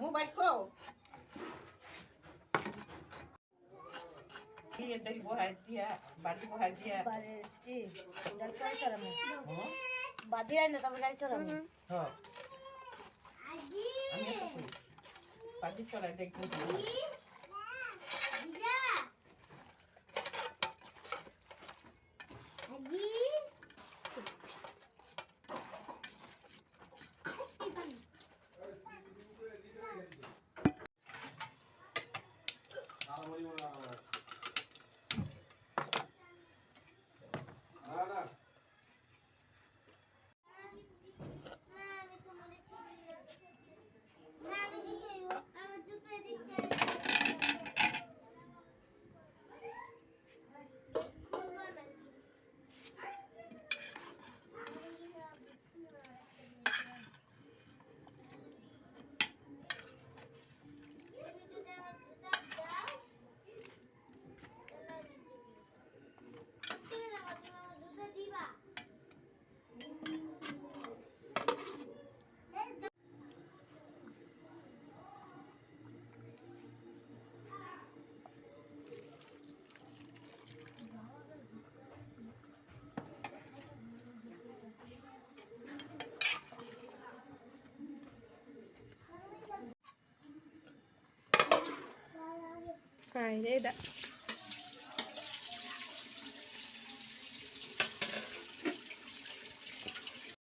mobile কো দিয়ে ডাল বহাই দিয়া বাজি বহাই দিয়া বাজি কি ডাল ট্রাই করাম বাজি আইনা তবে ডাল চড়াম হ্যাঁ বাজি চড়াই দেখব 我的